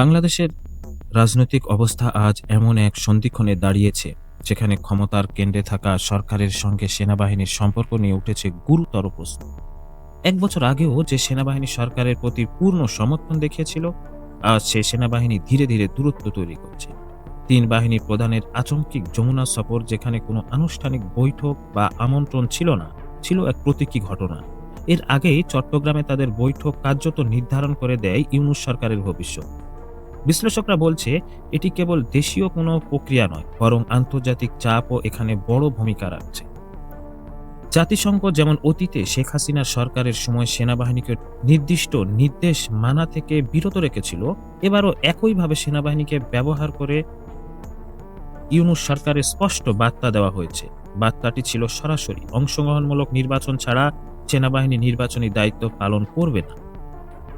বাংলাদেশের রাজনৈতিক অবস্থা আজ এমন এক সন্ধিক্ষণে দাঁড়িয়েছে, যেখানে ক্ষমতার কেন্দ্রে থাকা সরকারের সঙ্গে সেনাবাহিনীর সম্পর্ক নিয়ে উঠেছে গুরুতর প্রশ্ন। এক বছর আগেও যে সেনাবাহিনী সরকারের প্রতি পূর্ণ সমর্থন দেখিয়েছিল, আজ সে সেনাবাহিনী ধীরে ধীরে দূরত্ব তৈরি করছে। তিন বাহিনীর প্রধানের আচমকিক যমুনা সফর যেখানে কোনো আনুষ্ঠানিক বৈঠক বা আমন্ত্রণ ছিল না, ছিল এক প্রতীকী ঘটনা। এর আগেই চট্টগ্রামে তাদের বৈঠক কার্যত নির্ধারণ করে দেয় ইউনুস সরকারের ভবিষ্যৎ। বিশ্লেষকরা বলছে, এটি কেবল দেশীয় কোনো প্রক্রিয়া নয়, বরং আন্তর্জাতিক চাপও এখানে বড় ভূমিকা রাখছে। জাতিসংঘ যেমন অতীতে শেখ হাসিনার সরকারের সময় সেনাবাহিনীকে নির্দিষ্ট নির্দেশ মানা থেকে বিরত রেখেছিল, এবারও একইভাবে সেনাবাহিনীকে ব্যবহার করে ইউনুস সরকারের স্পষ্ট বার্তা দেওয়া হয়েছে। বার্তাটি ছিল সরাসরি, অংশগ্রহণমূলক নির্বাচন ছাড়া সেনাবাহিনী নির্বাচনী দায়িত্ব পালন করবে না।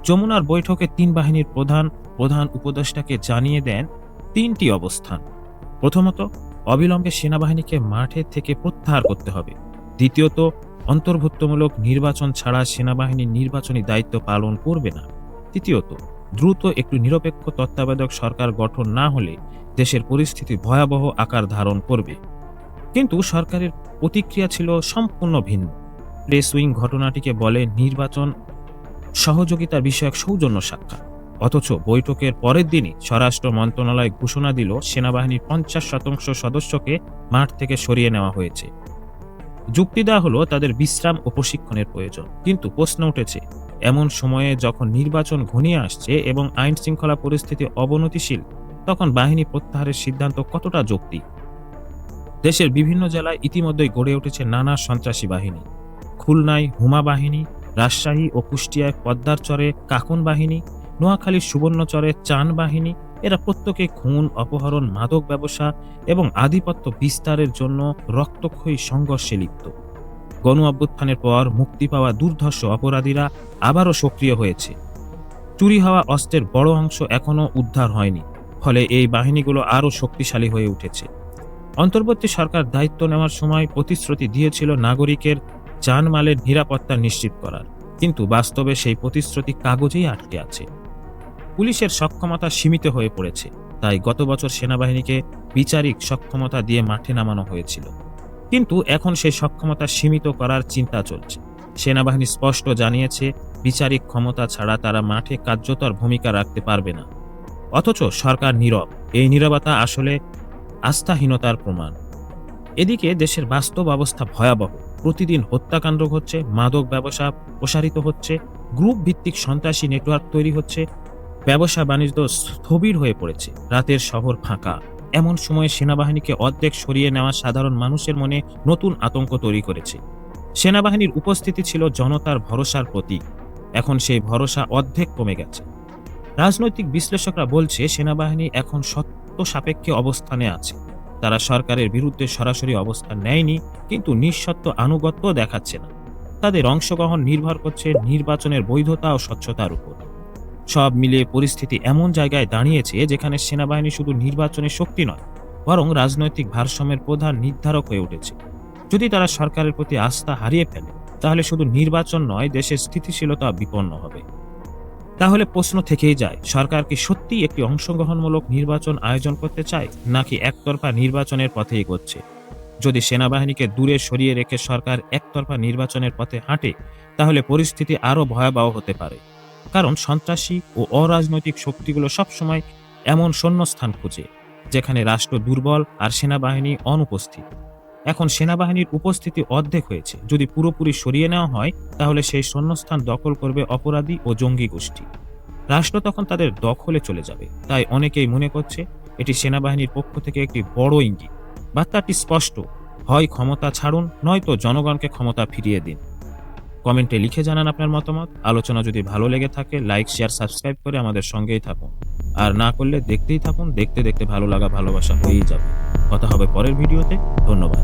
যমুনার বৈঠকে তিন বাহিনীর প্রধান প্রধান উপদেষ্টাকে জানিয়ে দেন তিনটি অবস্থান। প্রথমত, অবিলম্বে সেনাবাহিনীকে মাঠে থেকে প্রত্যাহার করতে হবে। দ্বিতীয়ত, অন্তর্ভুক্তমূলক নির্বাচন ছাড়া সেনাবাহিনী নির্বাচনী দায়িত্ব পালন করবে না। তৃতীয়ত, দ্রুত একটু নিরপেক্ষ তত্ত্বাবধায়ক সরকার গঠন না হলে দেশের পরিস্থিতি ভয়াবহ আকার ধারণ করবে। কিন্তু সরকারের প্রতিক্রিয়া ছিল সম্পূর্ণ ভিন্ন। প্রেস উইং ঘটনাটিকে বলে নির্বাচন সহযোগিতা বিষয়ক সৌজন্য সাক্ষাৎ। অথচ বৈঠকের পরের দিনই স্বরাষ্ট্র মন্ত্রণালয় ঘোষণা দিল, সেনাবাহিনীর পঞ্চাশ শতাংশ সদস্যকে মাঠ থেকে সরিয়ে নেওয়া হয়েছে। যুক্তি দেওয়া হলো তাদের বিশ্রাম ও প্রশিক্ষণের প্রয়োজন। কিন্তু প্রশ্ন উঠেছে, এমন সময়ে যখন নির্বাচন ঘনিয়ে আসছে এবং আইন শৃঙ্খলা পরিস্থিতি অবনতিশীল, তখন বাহিনী প্রত্যাহারের সিদ্ধান্ত কতটা যৌক্তিক? দেশের বিভিন্ন জেলায় ইতিমধ্যেই গড়ে উঠেছে নানা সন্ত্রাসী বাহিনী। খুলনায় হুমা বাহিনী রাজশাহী ও কুষ্টিয়ায় পদ্মার চরে কাকন বাহিনী নোয়াখালীর সুবর্ণচরে চান বাহিনী, এরা প্রত্যেকে খুন, অপহরণ, মাদক ব্যবসা এবং আধিপত্য বিস্তারের জন্য রক্তক্ষয়ী সংঘর্ষে লিপ্ত। গণ অভ্যুত্থানের পর মুক্তি পাওয়া দুর্ধর্ষ অপরাধীরা আবারও সক্রিয় হয়েছে। চুরি হওয়া অস্ত্রের বড় অংশ এখনও উদ্ধার হয়নি, ফলে এই বাহিনীগুলো আরও শক্তিশালী হয়ে উঠেছে। অন্তর্বর্তী সরকার দায়িত্ব নেওয়ার সময় প্রতিশ্রুতি দিয়েছিল নাগরিকের জানমালের নিরাপত্তা নিশ্চিত করার। কিন্তু বাস্তবে সেই প্রতিশ্রুতি কাগজেই আটকে আছে। পুলিশের সক্ষমতা সীমিত হয়ে পড়েছে, তাই গত বছর সেনাবাহিনীকে বিচারিক সক্ষমতা দিয়ে মাঠে নামানো হয়েছিল। কিন্তু এখন সেই সক্ষমতা সীমিত করার চিন্তা চলছে। সেনাবাহিনী স্পষ্ট জানিয়েছে, বিচারিক ক্ষমতা ছাড়া তারা মাঠে কার্যকর ভূমিকা রাখতে পারবে না। অথচ সরকার নীরব, এই নীরবতা আসলে আস্থাহীনতার প্রমাণ। এদিকে দেশের বাস্তব অবস্থা ভয়াবহ। প্রতিদিন হত্যাকাণ্ড হচ্ছে, মাদক ব্যবসা প্রসারিত হচ্ছে গ্রুপ ভিত্তিক সন্ত্রাসী নেটওয়ার্ক তৈরি হচ্ছে, ব্যবসা বাণিজ্য স্থবির হয়ে পড়েছে, রাতের শহর ফাঁকা। এমন সময়ে সেনাবাহিনীকে অর্ধেক সরিয়ে নেওয়া সাধারণ মানুষের মনে নতুন আতঙ্ক তৈরি করেছে। সেনাবাহিনীর উপস্থিতি ছিল জনতার ভরসার প্রতীক। এখন সেই ভরসা অর্ধেক কমে গেছে। রাজনৈতিক বিশ্লেষকরা বলছে, সেনাবাহিনী এখন সত্য সাপেক্ষে অবস্থানে আছে। তারা সরকারের বিরুদ্ধে সরাসরি অবস্থান নেয়নি, কিন্তু নিঃসত্ত্ব আনুগত্য দেখাচ্ছে না। তাদের অংশগ্রহণ নির্ভর করছে নির্বাচনের বৈধতা ও স্বচ্ছতার উপর। সব মিলিয়ে পরিস্থিতি এমন জায়গায় দাঁড়িয়েছে যেখানে সেনাবাহিনী শুধু নির্বাচনের শক্তি নয়, বরং রাজনৈতিক ভারসাম্যের প্রধান নির্ধারক হয়ে উঠেছে। যদি তারা সরকারের প্রতি আস্থা হারিয়ে ফেলে, তাহলে শুধু নির্বাচন নয়, দেশের স্থিতিশীলতা বিপন্ন হবে। তাহলে প্রশ্ন থেকেই যায়, সরকার কি সত্যিই একটি অংশগ্রহণমূলক নির্বাচন আয়োজন করতে চায়, নাকি একতরফা নির্বাচনের পথে এগোচ্ছে? যদি সেনাবাহিনীকে দূরে সরিয়ে রেখে সরকার একতরফা নির্বাচনের পথে হাঁটে, তাহলে পরিস্থিতি আরও ভয়াবহ হতে পারে। কারণ সন্ত্রাসী ও অরাজনৈতিক শক্তিগুলো সবসময় এমন শূন্যস্থান খুঁজে, যেখানে রাষ্ট্র দুর্বল আর সেনাবাহিনী অনুপস্থিত। এখন সেনাবাহিনীর উপস্থিতি অর্ধেক হয়েছে। যদি পুরোপুরি সরিয়ে নেওয়া হয়, তাহলে সেই শূন্যস্থান দখল করবে অপরাধী ও জঙ্গি গোষ্ঠী। রাষ্ট্র তখন তাদের দখলে চলে যাবে। তাই অনেকেই মনে করছে, এটি সেনাবাহিনীর পক্ষ থেকে একটি বড় ইঙ্গিত। বার্তাটি স্পষ্ট, হয় ক্ষমতা ছাড়ুন, নয়তো জনগণকে ক্ষমতা ফিরিয়ে দিন। কমেন্টে লিখে জানান আপনার মতামত। আলোচনা যদি ভালো লেগে থাকে, লাইক, শেয়ার, সাবস্ক্রাইব করে আমাদের সঙ্গেই থাকুন। আর না করলে দেখতেই থাকুন, দেখতে দেখতে ভালো লাগা, ভালোবাসা হয়েই যাবে। কথা হবে পরের ভিডিওতে। ধন্যবাদ।